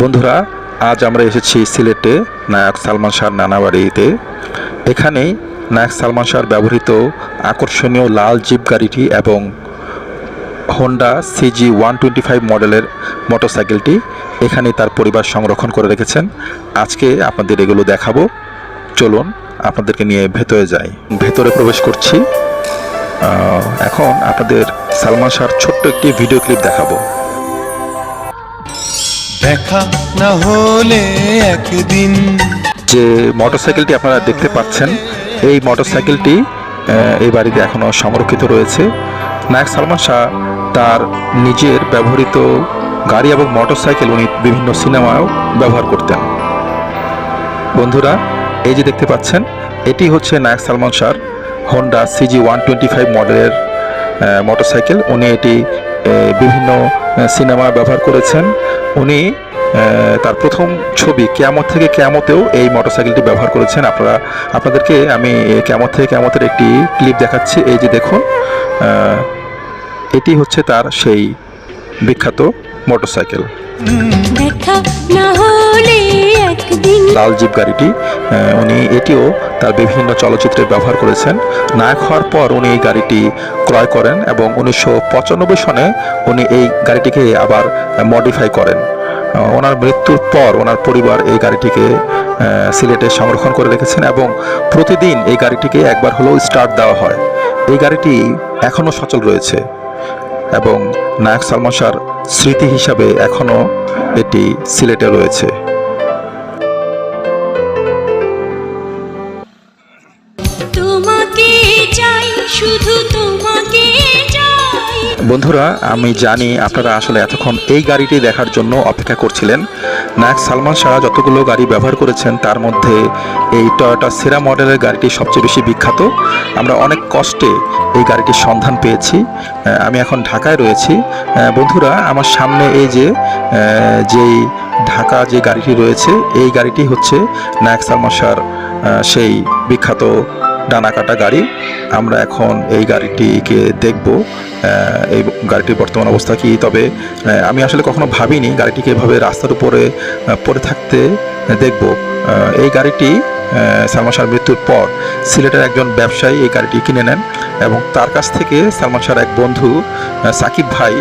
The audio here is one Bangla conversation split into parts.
বন্ধুরা, আজ আমরা এসেছি সিলেটে নায়ক সালমান শাহর নানা বাড়িতে এখানেই নায়ক সালমান শাহর ব্যবহৃত আকর্ষণীয় লাল জিপ গাড়িটি এবং Honda CG one twenty five মডেলের মোটরসাইকেলটি এখানে তার পরিবার সংরক্ষণ করে রেখেছেন। আজকে আপনাদের এগুলো দেখাবো। চলুন, আপনাদেরকে নিয়ে ভেতরে যাই। ভেতরে প্রবেশ করছি। এখন আপনাদের সালমান শাহর ছোট্ট একটি ভিডিও ক্লিপ দেখাবো। দেখা না হলে একদিন। যে মোটরসাইকেলটি আপনারা দেখতে পাচ্ছেন, এই মোটরসাইকেলটি এই বাড়িতে এখনও সংরক্ষিত রয়েছে। নায়ক সালমান শাহ তার নিজের ব্যবহৃত গাড়ি এবং মোটরসাইকেল, উনি বিভিন্ন সিনেমায়ও ব্যবহার করতেন। বন্ধুরা, এই যে দেখতে পাচ্ছেন, এটি হচ্ছে নায়ক সালমান শাহর Honda CG one twenty five মডেলের মোটরসাইকেল। উনি এটি বিভিন্ন সিনেমা ব্যবহার করেছেন। উনি তার প্রথম ছবি কেয়ামত থেকে কেয়ামতেও এই মোটরসাইকেলটি ব্যবহার করেছেন। আপনারা, আপনাদেরকে আমি ক্যামত থেকে কেয়ামতের একটি ক্লিপ দেখাচ্ছি। এই যে দেখুন এটি হচ্ছে তার সেই বিখ্যাত মোটরসাইকেল। লাল জিপ গাড়িটি উনি এটিও তার বিভিন্ন চলচ্চিত্রে ব্যবহার করেছেন। নায়ক হওয়ার পর উনি এই গাড়িটি ক্রয় করেন এবং উনিশশো পঁচানব্বই সনে উনি এই গাড়িটিকে আবার মডিফাই করেন। ওনার মৃত্যুর পর ওনার পরিবার এই গাড়িটিকে সিলেটে সংরক্ষণ করে রেখেছেন এবং প্রতিদিন এই গাড়িটিকে একবার হলেও স্টার্ট দেওয়া হয়। এই গাড়িটি এখনও সচল রয়েছে। এবং নায়ক সালমান শাহর স্মৃতি হিসাবে এখনও এটি সিলেটে রয়েছে। শুধু চাই বন্ধুরা, আমি জানি আপনারা আসলে এতক্ষণ এই গাড়িটি দেখার জন্য অপেক্ষা করছিলেন। নায়ক সালমান শাহ যতগুলো গাড়ি ব্যবহার করেছেন, তার মধ্যে এই টয়োটা সেরা মডেলের গাড়িটি সবচেয়ে বেশি বিখ্যাত। আমরা অনেক কষ্টে এই গাড়িটির সন্ধান পেয়েছি। আমি এখন ঢাকায় রয়েছি। বন্ধুরা, আমার সামনে এই যে যেই ঢাকা যে গাড়িটি রয়েছে, এই গাড়িটি হচ্ছে নায়ক সালমান শাহর সেই বিখ্যাত ডানা কাটা গাড়ি। আমরা এখন এই গাড়িটিকে দেখব এই গাড়িটির বর্তমান অবস্থা কি। তবে আমি আসলে কখনো ভাবিনি গাড়িটিকে এভাবে রাস্তার উপরে পড়ে থাকতে দেখব। এই গাড়িটি সালমান শাহর মৃত্যুর পর সিলেটের একজন ব্যবসায়ী এই গাড়িটি কিনে নেন এবং তার কাছ থেকে সালমান শাহর এক বন্ধু সাকিব ভাই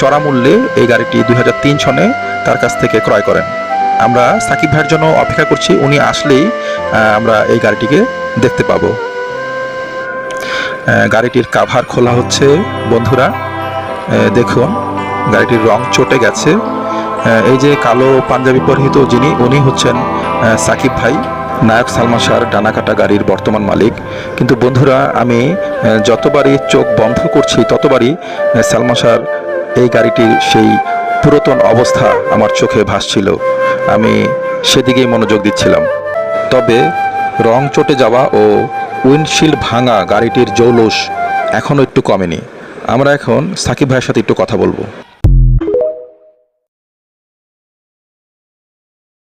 চড়া মূল্যে এই গাড়িটি দু হাজার তিন সনে তার কাছ থেকে ক্রয় করেন। আমরা সাকিব ভাইয়ের জন্য অপেক্ষা করছি। উনি আসলেই আমরা এই গাড়িটিকে দেখতে পাবো। গাড়িটির কাভার খোলা হচ্ছে, বন্ধুরা। দেখুন, গাড়িটির রং চটে গেছে। এই যে কালো পাঞ্জাবি পরিহিত যিনি, উনি হচ্ছেন সাকিব ভাই, নায়ক সালমান শাহর ডানাকাটা গাড়ির বর্তমান মালিক। কিন্তু বন্ধুরা, আমি যতবারই চোখ বন্ধ করছি, ততবারই সালমান শাহর এই গাড়িটির সেই পুরাতন অবস্থা আমার চোখে ভাসছিল। আমি সেদিকেই মনোযোগ দিচ্ছিলাম। তবে রং চটে যাওয়া ও উইন্ডশিল্ড ভাঙা গাড়িটির জৌলস এখনও একটু কমেনি। আমরা এখন সাকিব ভাইয়ের সাথে একটু কথা বলব।